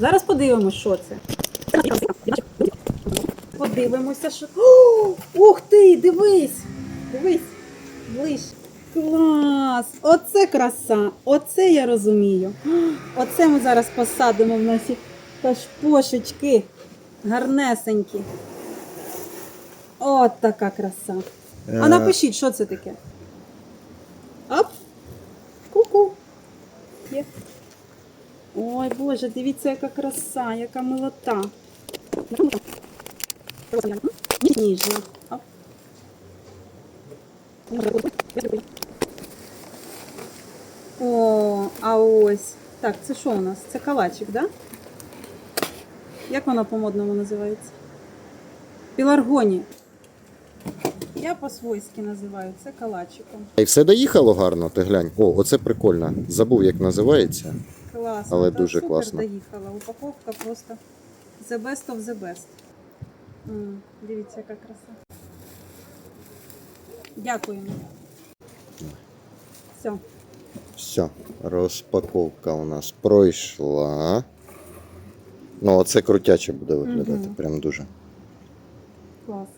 Зараз подивимось, що це. Подивимося, що. О, ух ти! Дивись! Дивись! Ближче. Клас! Оце краса! Оце я розумію. Оце ми зараз посадимо в наші кашпошечки. Гарнесенькі. От така краса. А Е, напишіть, що це таке. Оп. Ку-ку. Є. Ой, Боже, дивіться, яка краса, яка милота. Ніжна. О, а ось. Так, це що у нас? Це калачик? Да? Як воно по-модному називається? Піларгоні. Я по-свойськи називаю це калачиком. І все доїхало гарно, ти глянь. О, оце прикольно. Забув, як називається. Класно. Але та дуже супер класно. доїхала. Упаковка просто the best of the best. М, дивіться, яка краса. Дякуємо. Все. Все, розпаковка у нас пройшла. Ну, оце крутяче буде виглядати, Мгм. прям дуже. Клас.